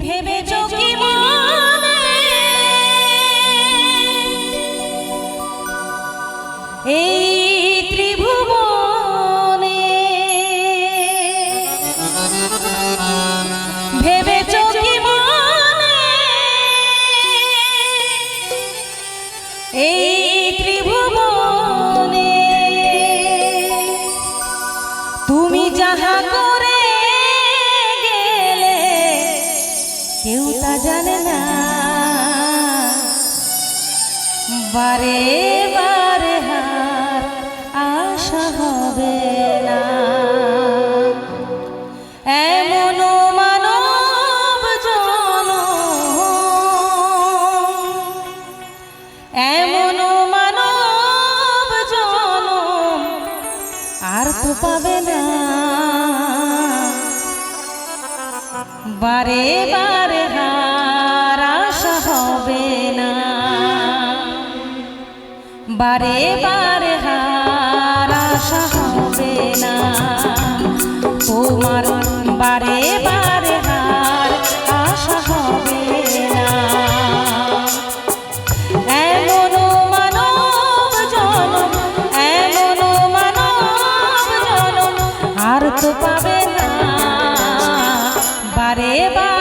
ভেবে যোগী একবারে বারে বারে হার আশা হবে না। তোমার বারে বারে হার আশা হবে না। এমন মানব জন এমন মানব জন আর তো পাবে না। বারে বারে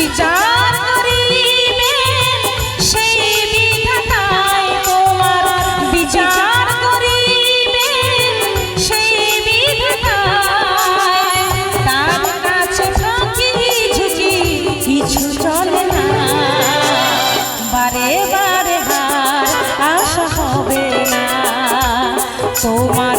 বিচার করিবে, সেই বিধাতায় তোমার বিচার করিবে, সেই বিধাতায় তার কাছে থাকি ঝুঁকি কিছু চলে না। বারে বারে হার আশা হবে না। তোমার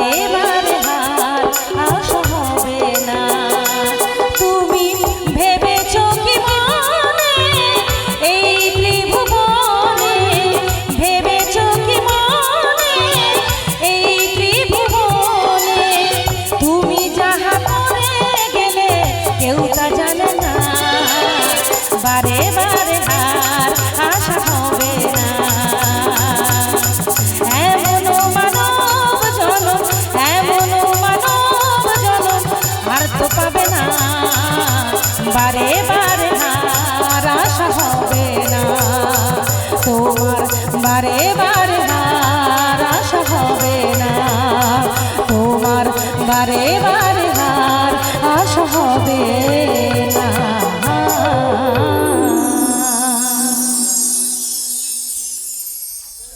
রে